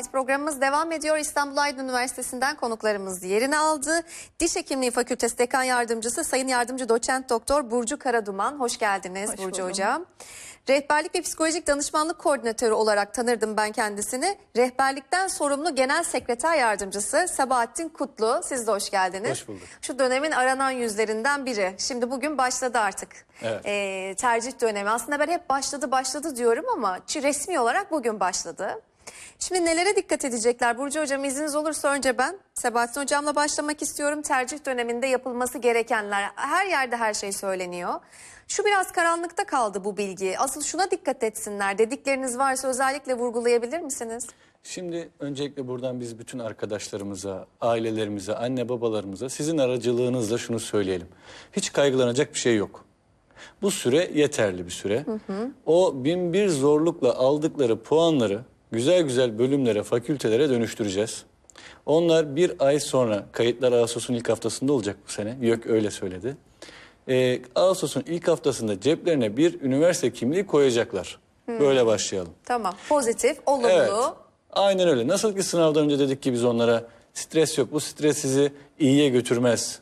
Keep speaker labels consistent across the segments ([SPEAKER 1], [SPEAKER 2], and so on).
[SPEAKER 1] Evet programımız devam ediyor. İstanbul Aydın Üniversitesi'nden konuklarımız yerini aldı. Diş Hekimliği Fakültesi Dekan Yardımcısı Sayın Yardımcı Doçent Doktor Burcu Karaduman. Hoş geldiniz
[SPEAKER 2] Hoş
[SPEAKER 1] Burcu
[SPEAKER 2] buldum.
[SPEAKER 1] Hocam. Rehberlik ve Psikolojik Danışmanlık Koordinatörü olarak tanırdım ben kendisini. Rehberlikten sorumlu Genel Sekreter Yardımcısı Sabahattin Kutlu. Siz de hoş geldiniz.
[SPEAKER 3] Hoş bulduk.
[SPEAKER 1] Şu dönemin aranan yüzlerinden biri. Şimdi bugün başladı artık.
[SPEAKER 3] Evet.
[SPEAKER 1] Ee, tercih dönemi. Aslında ben hep başladı başladı diyorum ama resmi olarak bugün başladı. Şimdi nelere dikkat edecekler? Burcu Hocam izniniz olursa önce ben Sebahattin Hocam'la başlamak istiyorum. Tercih döneminde yapılması gerekenler. Her yerde her şey söyleniyor. Şu biraz karanlıkta kaldı bu bilgi. Asıl şuna dikkat etsinler. Dedikleriniz varsa özellikle vurgulayabilir misiniz?
[SPEAKER 3] Şimdi öncelikle buradan biz bütün arkadaşlarımıza, ailelerimize, anne babalarımıza sizin aracılığınızla şunu söyleyelim. Hiç kaygılanacak bir şey yok. Bu süre yeterli bir süre. O bin bir zorlukla aldıkları puanları güzel güzel bölümlere, fakültelere dönüştüreceğiz. Onlar bir ay sonra, kayıtlar Ağustos'un ilk haftasında olacak bu sene. YÖK öyle söyledi. Ee, Ağustos'un ilk haftasında ceplerine bir üniversite kimliği koyacaklar. Böyle başlayalım.
[SPEAKER 1] Tamam. Pozitif, olumlu.
[SPEAKER 3] Evet. Aynen öyle. Nasıl ki sınavdan önce dedik ki biz onlara stres yok. Bu stres sizi iyiye götürmez.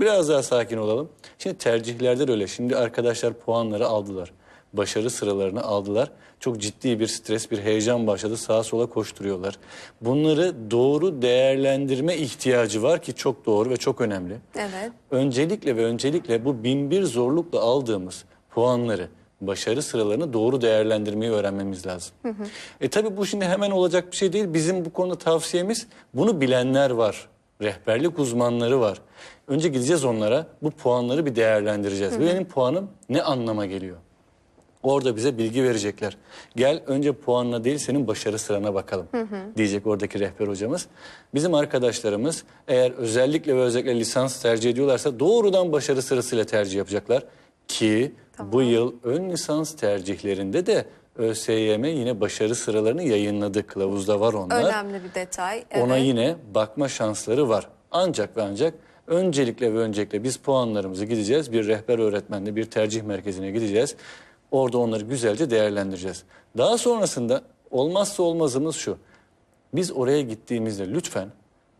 [SPEAKER 3] Biraz daha sakin olalım. Şimdi tercihlerde de öyle. Şimdi arkadaşlar puanları aldılar. Başarı sıralarını aldılar. Çok ciddi bir stres, bir heyecan başladı. Sağa sola koşturuyorlar. Bunları doğru değerlendirme ihtiyacı var ki çok doğru ve çok önemli.
[SPEAKER 1] Evet.
[SPEAKER 3] Öncelikle ve öncelikle bu bin bir zorlukla aldığımız puanları, başarı sıralarını doğru değerlendirmeyi öğrenmemiz lazım. E tabi bu şimdi hemen olacak bir şey değil. Bizim bu konuda tavsiyemiz bunu bilenler var. Rehberlik uzmanları var. Önce gideceğiz onlara bu puanları bir değerlendireceğiz. Benim puanım ne anlama geliyor? Orada bize bilgi verecekler. Gel önce puanla değil senin başarı sırana bakalım diyecek oradaki rehber hocamız. Bizim arkadaşlarımız eğer özellikle ve özellikle lisans tercih ediyorlarsa doğrudan başarı sırasıyla tercih yapacaklar. Ki bu yıl ön lisans tercihlerinde de ÖSYM yine başarı sıralarını yayınladı. Kılavuzda var onlar.
[SPEAKER 1] Önemli bir detay.
[SPEAKER 3] Ona
[SPEAKER 1] Evet.
[SPEAKER 3] yine bakma şansları var. Ancak ve ancak öncelikle ve öncelikle biz puanlarımızı gideceğiz. Bir rehber öğretmenle bir tercih merkezine gideceğiz. Orada onları güzelce değerlendireceğiz. Daha sonrasında olmazsa olmazımız şu. Biz oraya gittiğimizde lütfen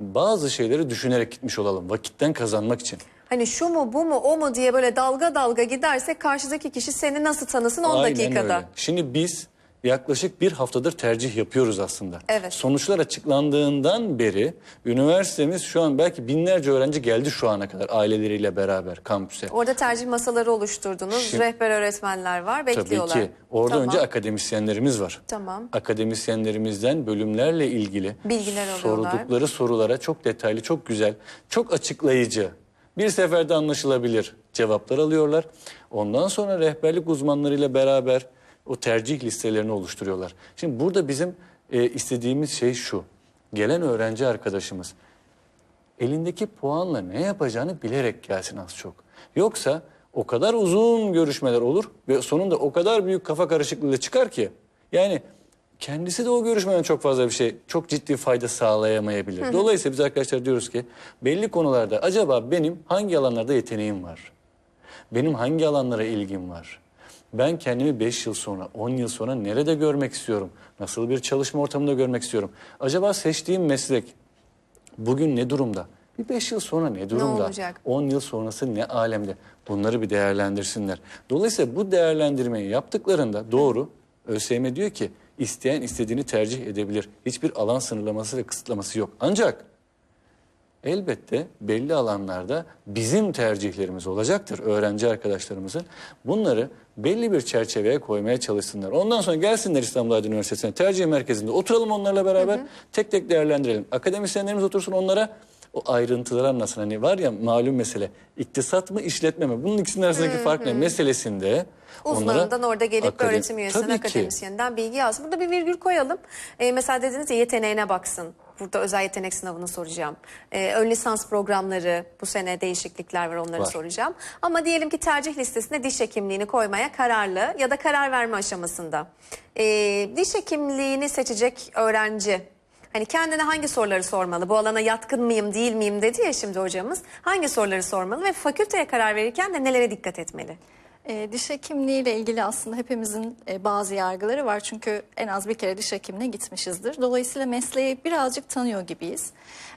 [SPEAKER 3] bazı şeyleri düşünerek gitmiş olalım. Vakitten kazanmak için.
[SPEAKER 1] Hani şu mu bu mu o mu diye böyle dalga dalga gidersek karşıdaki kişi seni nasıl tanısın 10
[SPEAKER 3] Aynen
[SPEAKER 1] dakikada.
[SPEAKER 3] öyle. Şimdi biz yaklaşık bir haftadır tercih yapıyoruz aslında.
[SPEAKER 1] Evet.
[SPEAKER 3] Sonuçlar açıklandığından beri üniversitemiz şu an belki binlerce öğrenci geldi şu ana kadar aileleriyle beraber kampüse.
[SPEAKER 1] Orada tercih masaları oluşturdunuz.
[SPEAKER 3] Şimdi-
[SPEAKER 1] Rehber öğretmenler var.
[SPEAKER 3] Tabii
[SPEAKER 1] Bekliyorlar.
[SPEAKER 3] ki. Orada
[SPEAKER 1] Tamam.
[SPEAKER 3] önce akademisyenlerimiz var.
[SPEAKER 1] Tamam.
[SPEAKER 3] Akademisyenlerimizden bölümlerle ilgili
[SPEAKER 1] Bilgiler alıyorlar.
[SPEAKER 3] sordukları sorulara çok detaylı, çok güzel, çok açıklayıcı, bir seferde anlaşılabilir cevaplar alıyorlar. Ondan sonra rehberlik uzmanlarıyla beraber o tercih listelerini oluşturuyorlar. Şimdi burada bizim e, istediğimiz şey şu. Gelen öğrenci arkadaşımız elindeki puanla ne yapacağını bilerek gelsin az çok. Yoksa o kadar uzun görüşmeler olur ve sonunda o kadar büyük kafa karışıklığı çıkar ki yani kendisi de o görüşmeden çok fazla bir şey, çok ciddi fayda sağlayamayabilir. Dolayısıyla biz arkadaşlar diyoruz ki belli konularda acaba benim hangi alanlarda yeteneğim var? Benim hangi alanlara ilgim var? Ben kendimi 5 yıl sonra, 10 yıl sonra nerede görmek istiyorum? Nasıl bir çalışma ortamında görmek istiyorum? Acaba seçtiğim meslek bugün ne durumda? Bir 5 yıl sonra ne durumda?
[SPEAKER 1] olacak?
[SPEAKER 3] 10 yıl sonrası ne alemde? Bunları bir değerlendirsinler. Dolayısıyla bu değerlendirmeyi yaptıklarında doğru ÖSYM diyor ki isteyen istediğini tercih edebilir. Hiçbir alan sınırlaması ve kısıtlaması yok. Ancak elbette belli alanlarda bizim tercihlerimiz olacaktır öğrenci arkadaşlarımızın. Bunları belli bir çerçeveye koymaya çalışsınlar. Ondan sonra gelsinler İstanbul Aydın Üniversitesi'ne tercih merkezinde oturalım onlarla beraber tek tek değerlendirelim. Akademisyenlerimiz otursun onlara o ayrıntıları anlasın. Hani var ya malum mesele iktisat mı işletme mi? Bunun ikisinin arasındaki fark ne meselesinde
[SPEAKER 1] Uzmanından orada gelip
[SPEAKER 3] akadem-
[SPEAKER 1] öğretim üyesinden, akademisyeninden bilgi alsın. Burada bir virgül koyalım. Ee, mesela dediniz ya yeteneğine baksın. Burada özel yetenek sınavını soracağım. Ee, ön lisans programları bu sene değişiklikler var onları
[SPEAKER 3] Var.
[SPEAKER 1] soracağım. Ama diyelim ki tercih listesine diş hekimliğini koymaya kararlı ya da karar verme aşamasında. Ee, diş hekimliğini seçecek öğrenci Hani kendine hangi soruları sormalı? Bu alana yatkın mıyım, değil miyim dedi ya şimdi hocamız. Hangi soruları sormalı ve fakülteye karar verirken de nelere dikkat etmeli?
[SPEAKER 2] E, diş hekimliği ile ilgili aslında hepimizin e, bazı yargıları var. Çünkü en az bir kere diş hekimine gitmişizdir. Dolayısıyla mesleği birazcık tanıyor gibiyiz.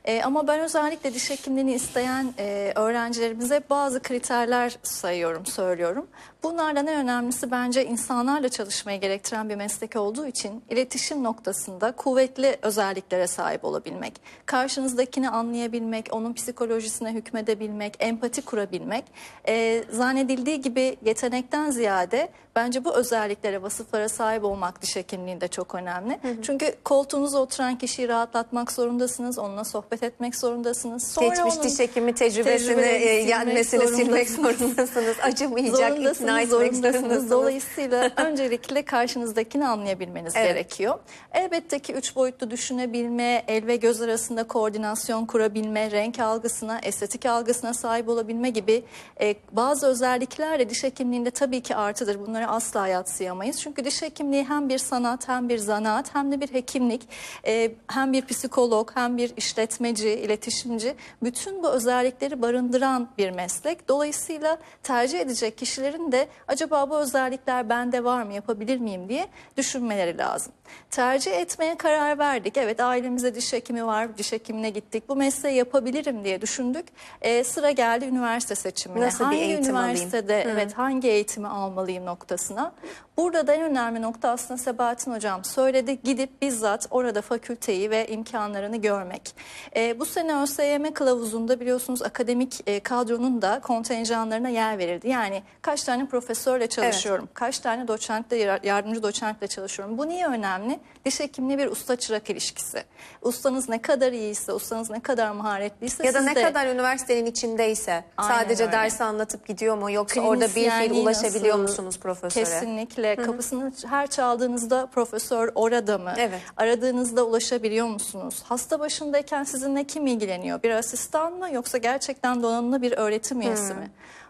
[SPEAKER 2] E, ama ben özellikle diş hekimliğini isteyen e, öğrencilerimize bazı kriterler sayıyorum, söylüyorum. Bunlardan en önemlisi bence insanlarla çalışmayı gerektiren bir meslek olduğu için iletişim noktasında kuvvetli özelliklere sahip olabilmek, karşınızdakini anlayabilmek, onun psikolojisine hükmedebilmek, empati kurabilmek, e, zannedildiği gibi yetenekten ziyade bence bu özelliklere, vasıflara sahip olmak diş hekimliğinde çok önemli. Çünkü koltuğunuza oturan kişiyi rahatlatmak zorundasınız, onunla sohbet etmek zorundasınız. Sonra
[SPEAKER 1] Geçmiş diş hekimi tecrübesini,
[SPEAKER 2] tecrübelerini
[SPEAKER 1] e,
[SPEAKER 2] silmek
[SPEAKER 1] yenmesini silmek
[SPEAKER 2] zorundasınız.
[SPEAKER 1] Acımayacak, ikna etmek zorundasınız.
[SPEAKER 2] Dolayısıyla öncelikle karşınızdakini anlayabilmeniz
[SPEAKER 1] Evet.
[SPEAKER 2] gerekiyor. Elbette ki üç boyutlu düşünebilme, el ve göz arasında koordinasyon kurabilme, renk algısına, estetik algısına sahip olabilme gibi e, bazı özellikler de diş hekimliğinde tabii ki artıdır. Bunları asla yatsıyamayız. Çünkü diş hekimliği hem bir sanat, hem bir zanaat, hem de bir hekimlik, e, hem bir psikolog, hem bir işletmeci, iletişimci. Bütün bu özellikleri barındıran bir meslek. Dolayısıyla tercih edecek kişilerin de acaba bu özellikler bende var mı, yapabilir miyim diye düşünmeleri lazım. Tercih etmeye karar verdik. Evet ailemizde diş hekimi var, diş hekimine gittik. Bu mesleği yapabilirim diye düşündük. E, sıra geldi üniversite seçimine.
[SPEAKER 1] Nasıl bir
[SPEAKER 2] hangi
[SPEAKER 1] eğitim alayım?
[SPEAKER 2] üniversitede, evet hangi eğitimi almalıyım noktasına. Burada da en önemli nokta aslında Sebahattin Hocam söyledi. Gidip bizzat orada fakülteyi ve imkanlarını görmek. E, bu sene ÖSYM kılavuzunda biliyorsunuz akademik e, kadronun da kontenjanlarına yer verildi. Yani kaç tane profesörle çalışıyorum, kaç tane doçentle, yar- yardımcı doçentle çalışıyorum. Bu niye önemli? Diş hekimliği bir usta çırak ilişkisi. Ustanız ne kadar iyiyse, ustanız ne kadar maharetliyse
[SPEAKER 1] Ya da
[SPEAKER 2] siz
[SPEAKER 1] ne
[SPEAKER 2] de
[SPEAKER 1] kadar üniversitenin içindeyse
[SPEAKER 2] Aynen
[SPEAKER 1] sadece
[SPEAKER 2] öyle.
[SPEAKER 1] dersi anlatıp gidiyor mu yoksa orada bir fiil
[SPEAKER 2] Klinisyenliği
[SPEAKER 1] ulaşabiliyor
[SPEAKER 2] nasıl?
[SPEAKER 1] musunuz profesöre?
[SPEAKER 2] Kesinlikle. Kapısını her çaldığınızda profesör orada mı?
[SPEAKER 1] Evet.
[SPEAKER 2] Aradığınızda ulaşabiliyor musunuz? Hasta başındayken sizinle kim ilgileniyor? Bir asistan mı yoksa gerçekten donanımlı bir öğretim üyesi mi?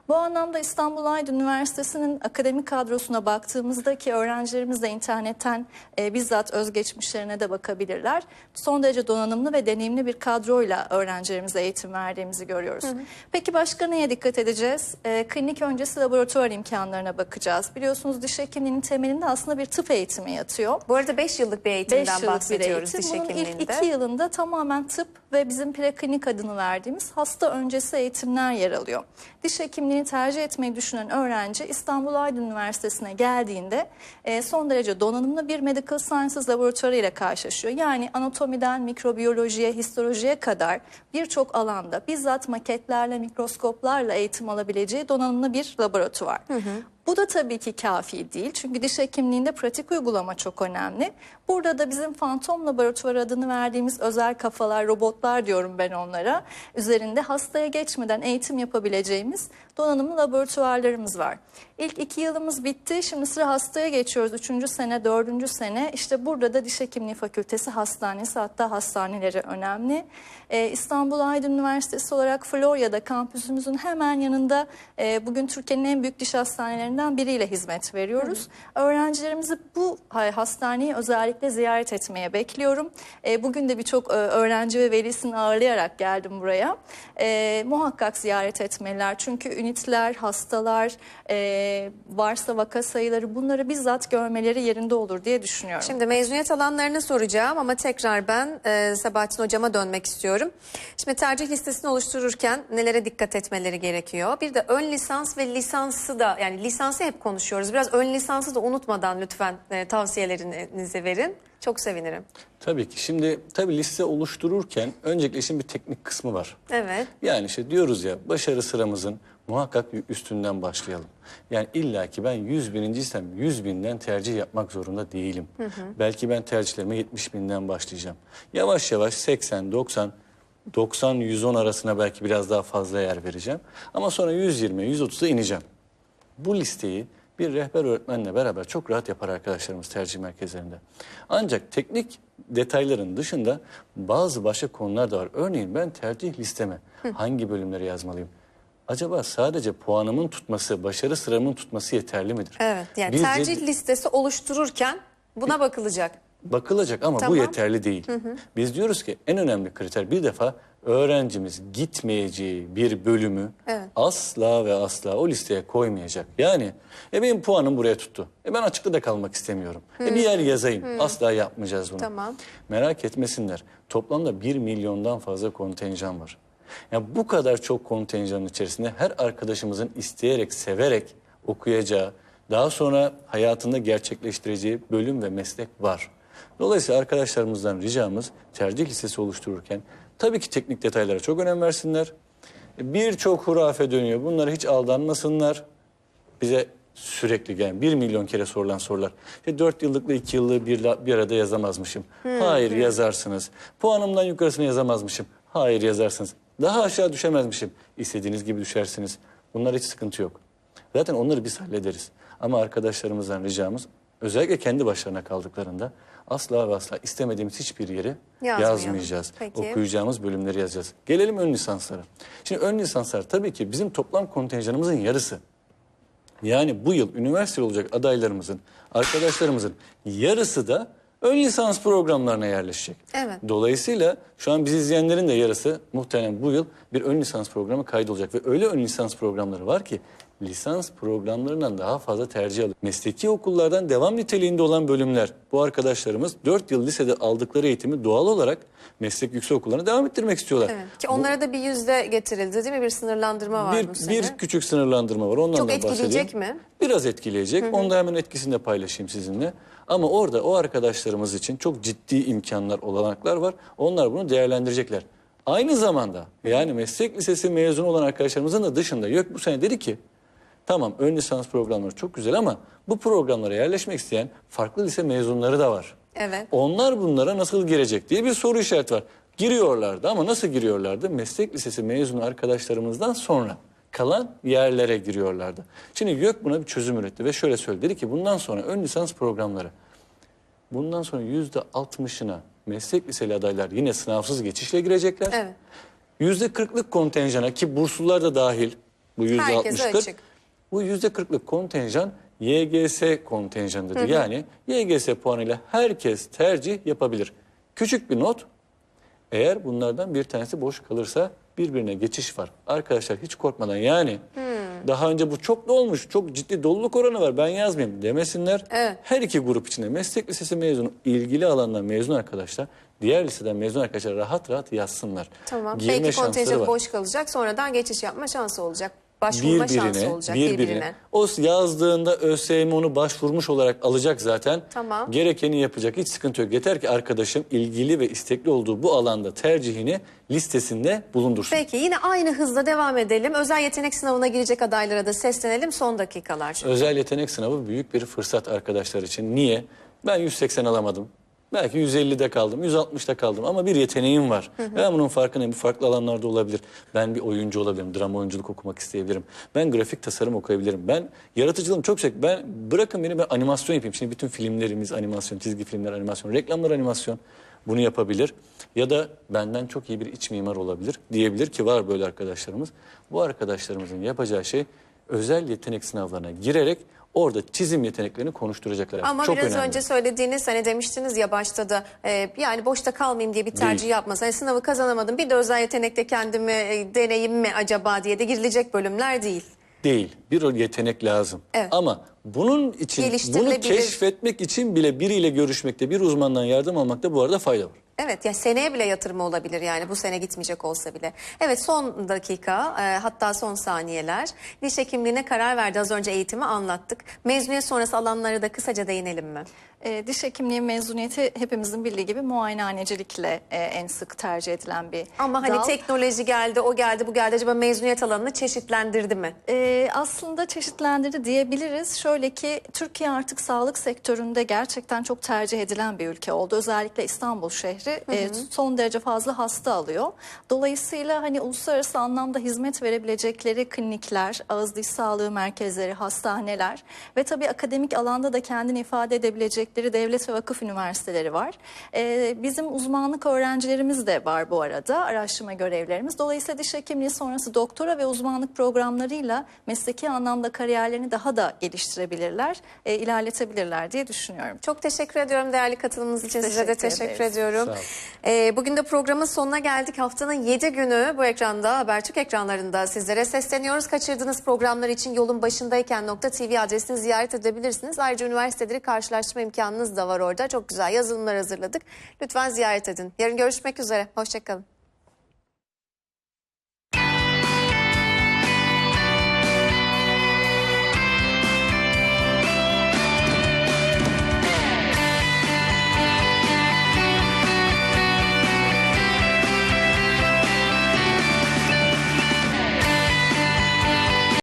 [SPEAKER 2] Bu anlamda İstanbul Aydın Üniversitesi'nin akademik kadrosuna baktığımızda ki öğrencilerimiz de internetten e, bizzat özgeçmişlerine de bakabilirler. Son derece donanımlı ve deneyimli bir kadroyla öğrencilerimize eğitim verdiğimizi görüyoruz. Peki başka neye dikkat edeceğiz? E, klinik öncesi laboratuvar imkanlarına bakacağız. Biliyorsunuz diş hekimliğinin temelinde aslında bir tıp eğitimi yatıyor.
[SPEAKER 1] Bu arada 5 yıllık bir
[SPEAKER 2] 5
[SPEAKER 1] eğitimden
[SPEAKER 2] yıllık bir
[SPEAKER 1] bahsediyoruz
[SPEAKER 2] eğitim.
[SPEAKER 1] diş
[SPEAKER 2] Bunun ilk
[SPEAKER 1] hekimliğinde.
[SPEAKER 2] iki yılında tamamen tıp ve bizim preklinik adını verdiğimiz hasta öncesi eğitimler yer alıyor. Diş hekimliğini tercih etmeyi düşünen öğrenci İstanbul Aydın Üniversitesi'ne geldiğinde e, son derece donanımlı bir medical sciences laboratuvarı ile karşılaşıyor. Yani anatomiden mikrobiyolojiye, histolojiye kadar birçok alanda bizzat maketlerle, mikroskoplarla eğitim alabileceği donanımlı bir laboratuvar. Bu da tabii ki kafi değil. Çünkü diş hekimliğinde pratik uygulama çok önemli. Burada da bizim fantom laboratuvar adını verdiğimiz özel kafalar, robotlar diyorum ben onlara. Üzerinde hastaya geçmeden eğitim yapabileceğimiz donanımlı laboratuvarlarımız var. İlk iki yılımız bitti. Şimdi sıra hastaya geçiyoruz. Üçüncü sene, dördüncü sene. İşte burada da diş hekimliği fakültesi hastanesi hatta hastaneleri önemli. Ee, İstanbul Aydın Üniversitesi olarak Florya'da kampüsümüzün hemen yanında e, bugün Türkiye'nin en büyük diş hastanelerinden biriyle hizmet veriyoruz. Öğrencilerimizi bu ha- hastaneyi özellikle ziyaret etmeye bekliyorum. E, bugün de birçok e, öğrenci ve velisini ağırlayarak geldim buraya. E, muhakkak ziyaret etmeliler. Çünkü ünitler, hastalar, e, varsa vaka sayıları bunları bizzat görmeleri yerinde olur diye düşünüyorum.
[SPEAKER 1] Şimdi mezuniyet alanlarını soracağım ama tekrar ben e, Sabahattin Hocam'a dönmek istiyorum. Şimdi tercih listesini oluştururken nelere dikkat etmeleri gerekiyor? Bir de ön lisans ve lisansı da yani lisansı hep konuşuyoruz. Biraz ön lisansı da unutmadan lütfen e, tavsiyelerinizi verin. Çok sevinirim.
[SPEAKER 3] Tabii ki. Şimdi tabii liste oluştururken öncelikle işin bir teknik kısmı var.
[SPEAKER 1] Evet.
[SPEAKER 3] Yani işte diyoruz ya başarı sıramızın muhakkak bir üstünden başlayalım. Yani illa ki ben 100 birinciysem 100 binden tercih yapmak zorunda değilim. Belki ben tercihlerime 70 binden başlayacağım. Yavaş yavaş 80, 90, 90, 110 arasına belki biraz daha fazla yer vereceğim. Ama sonra 120, 130'a ineceğim. Bu listeyi bir rehber öğretmenle beraber çok rahat yapar arkadaşlarımız tercih merkezlerinde. Ancak teknik detayların dışında bazı başka konular da var. Örneğin ben tercih listeme hangi bölümleri yazmalıyım? Acaba sadece puanımın tutması, başarı sıramın tutması yeterli midir?
[SPEAKER 1] Evet. Yani
[SPEAKER 3] de-
[SPEAKER 1] tercih listesi oluştururken buna bakılacak.
[SPEAKER 3] bakılacak ama bu
[SPEAKER 1] Tamam.
[SPEAKER 3] yeterli değil. Biz diyoruz ki en önemli kriter bir defa öğrencimiz gitmeyeceği bir bölümü
[SPEAKER 1] Evet.
[SPEAKER 3] asla ve asla o listeye koymayacak. Yani e benim puanım buraya tuttu. E ben açıkta kalmak istemiyorum. E bir yer yazayım. Asla yapmayacağız bunu.
[SPEAKER 1] Tamam.
[SPEAKER 3] Merak etmesinler. Toplamda 1 milyondan fazla kontenjan var. Yani bu kadar çok kontenjanın içerisinde her arkadaşımızın isteyerek, severek okuyacağı, daha sonra hayatında gerçekleştireceği bölüm ve meslek var. Dolayısıyla arkadaşlarımızdan ricamız tercih listesi oluştururken tabii ki teknik detaylara çok önem versinler. Birçok hurafe dönüyor. Bunlara hiç aldanmasınlar bize sürekli gelen bir milyon kere sorulan sorular. İşte 4 yıllıkla 2 yıllığı bir, bir arada yazamazmışım. Hayır yazarsınız. Puanımdan yukarısını yazamazmışım. Hayır yazarsınız. Daha aşağı düşemezmişim. İstediğiniz gibi düşersiniz. Bunlar hiç sıkıntı yok. Zaten onları biz hallederiz. Ama arkadaşlarımızdan ricamız özellikle kendi başlarına kaldıklarında asla ve asla istemediğimiz hiçbir yeri yazmayacağız.
[SPEAKER 1] Peki.
[SPEAKER 3] Okuyacağımız bölümleri yazacağız. Gelelim ön lisanslara. Şimdi ön lisanslar tabii ki bizim toplam kontenjanımızın yarısı. Yani bu yıl üniversite olacak adaylarımızın, arkadaşlarımızın yarısı da ön lisans programlarına yerleşecek.
[SPEAKER 1] Evet.
[SPEAKER 3] Dolayısıyla şu an bizi izleyenlerin de yarısı muhtemelen bu yıl bir ön lisans programı kaydolacak. Ve öyle ön lisans programları var ki lisans programlarından daha fazla tercih alıyor. Mesleki okullardan devam niteliğinde olan bölümler. Bu arkadaşlarımız 4 yıl lisede aldıkları eğitimi doğal olarak meslek yüksek okullarına devam ettirmek istiyorlar.
[SPEAKER 1] Evet. Ki onlara da bir yüzde getirildi değil mi? Bir sınırlandırma var bu
[SPEAKER 3] Bir,
[SPEAKER 1] sene.
[SPEAKER 3] bir küçük sınırlandırma var. Ondan
[SPEAKER 1] Çok
[SPEAKER 3] da
[SPEAKER 1] etkileyecek
[SPEAKER 3] bahsedeyim.
[SPEAKER 1] mi?
[SPEAKER 3] Biraz etkileyecek. Onu da hemen etkisini de paylaşayım sizinle. Ama orada o arkadaşlarımız için çok ciddi imkanlar, olanaklar var. Onlar bunu değerlendirecekler. Aynı zamanda yani meslek lisesi mezunu olan arkadaşlarımızın da dışında YÖK bu sene dedi ki tamam ön lisans programları çok güzel ama bu programlara yerleşmek isteyen farklı lise mezunları da var.
[SPEAKER 1] Evet.
[SPEAKER 3] Onlar bunlara nasıl girecek diye bir soru işareti var. Giriyorlardı ama nasıl giriyorlardı? Meslek lisesi mezunu arkadaşlarımızdan sonra kalan yerlere giriyorlardı. Şimdi YÖK buna bir çözüm üretti ve şöyle söyledi. Dedi ki bundan sonra ön lisans programları bundan sonra yüzde altmışına meslek liseli adaylar yine sınavsız geçişle girecekler.
[SPEAKER 1] Evet.
[SPEAKER 3] Yüzde kırklık kontenjana ki burslular da dahil bu yüzde altmış kırk. Bu yüzde kırklık kontenjan YGS kontenjanıdır. Yani YGS puanıyla herkes tercih yapabilir. Küçük bir not. Eğer bunlardan bir tanesi boş kalırsa birbirine geçiş var. Arkadaşlar hiç korkmadan yani daha önce bu çok da olmuş. Çok ciddi doluluk oranı var. Ben yazmayayım demesinler.
[SPEAKER 1] Evet.
[SPEAKER 3] Her iki grup içinde meslek lisesi mezunu ilgili alandan mezun arkadaşlar diğer liseden mezun arkadaşlar rahat rahat yazsınlar.
[SPEAKER 1] Tamam.
[SPEAKER 3] Girme
[SPEAKER 1] Belki
[SPEAKER 3] şansları
[SPEAKER 1] kontenjan
[SPEAKER 3] var
[SPEAKER 1] boş kalacak. Sonradan geçiş yapma şansı olacak. Başvurma şansı
[SPEAKER 3] birbirine,
[SPEAKER 1] olacak
[SPEAKER 3] birbirine.
[SPEAKER 1] birbirine.
[SPEAKER 3] O yazdığında ÖSYM onu başvurmuş olarak alacak zaten.
[SPEAKER 1] Tamam.
[SPEAKER 3] Gerekeni yapacak. Hiç sıkıntı yok. Yeter ki arkadaşım ilgili ve istekli olduğu bu alanda tercihini listesinde bulundursun.
[SPEAKER 1] Peki yine aynı hızla devam edelim. Özel yetenek sınavına girecek adaylara da seslenelim son dakikalar. çünkü.
[SPEAKER 3] Özel yetenek sınavı büyük bir fırsat arkadaşlar için. Niye? Ben 180 alamadım. Belki 150'de kaldım, 160'da kaldım ama bir yeteneğim var. Ben bunun farkındayım. Bu farklı alanlarda olabilir. Ben bir oyuncu olabilirim, drama oyunculuk okumak isteyebilirim. Ben grafik tasarım okuyabilirim. Ben yaratıcılığım çok yüksek. Ben bırakın beni ben animasyon yapayım. Şimdi bütün filmlerimiz animasyon, çizgi filmler animasyon, reklamlar animasyon. Bunu yapabilir. Ya da benden çok iyi bir iç mimar olabilir. Diyebilir ki var böyle arkadaşlarımız. Bu arkadaşlarımızın yapacağı şey özel yetenek sınavlarına girerek orada çizim yeteneklerini konuşturacaklar.
[SPEAKER 1] Ama
[SPEAKER 3] çok
[SPEAKER 1] biraz
[SPEAKER 3] önemli.
[SPEAKER 1] önce söylediğiniz hani demiştiniz ya başta da e, yani boşta kalmayayım diye bir tercih
[SPEAKER 3] Değil.
[SPEAKER 1] yapmaz. Hani sınavı kazanamadım bir de özel yetenekte kendimi e, deneyim mi acaba diye de girilecek bölümler değil.
[SPEAKER 3] Değil. Bir yetenek lazım.
[SPEAKER 1] Evet.
[SPEAKER 3] Ama bunun için bunu keşfetmek için bile biriyle görüşmekte, bir uzmandan yardım almakta bu arada fayda var.
[SPEAKER 1] Evet ya seneye bile yatırımı olabilir yani bu sene gitmeyecek olsa bile. Evet son dakika e, hatta son saniyeler. Diş hekimliğine karar verdi az önce eğitimi anlattık. Mezuniyet sonrası alanlara da kısaca değinelim mi?
[SPEAKER 2] E, diş hekimliği mezuniyeti hepimizin bildiği gibi muayenehanecilikle e, en sık tercih edilen bir
[SPEAKER 1] Ama hani
[SPEAKER 2] dal.
[SPEAKER 1] teknoloji geldi o geldi bu geldi acaba mezuniyet alanını çeşitlendirdi mi?
[SPEAKER 2] Ee, aslında çeşitlendirdi diyebiliriz. Şöyle ki Türkiye artık sağlık sektöründe gerçekten çok tercih edilen bir ülke oldu. Özellikle İstanbul şehri üniversiteleri e, son derece fazla hasta alıyor. Dolayısıyla hani uluslararası anlamda hizmet verebilecekleri klinikler, ağız diş sağlığı merkezleri, hastaneler ve tabii akademik alanda da kendini ifade edebilecekleri devlet ve vakıf üniversiteleri var. E, bizim uzmanlık öğrencilerimiz de var bu arada, araştırma görevlerimiz. Dolayısıyla diş hekimliği sonrası doktora ve uzmanlık programlarıyla mesleki anlamda kariyerlerini daha da geliştirebilirler, e, ilerletebilirler diye düşünüyorum.
[SPEAKER 1] Çok teşekkür ediyorum değerli katılımınız için. Size de
[SPEAKER 2] teşekkür
[SPEAKER 1] teşekkür
[SPEAKER 2] ederiz.
[SPEAKER 1] ediyorum. Ee, bugün de programın sonuna geldik. Haftanın 7 günü bu ekranda Habertürk ekranlarında sizlere sesleniyoruz. Kaçırdığınız programlar için yolun başındayken .tv adresini ziyaret edebilirsiniz. Ayrıca üniversiteleri karşılaştırma imkanınız da var orada. Çok güzel yazılımlar hazırladık. Lütfen ziyaret edin. Yarın görüşmek üzere. Hoşçakalın.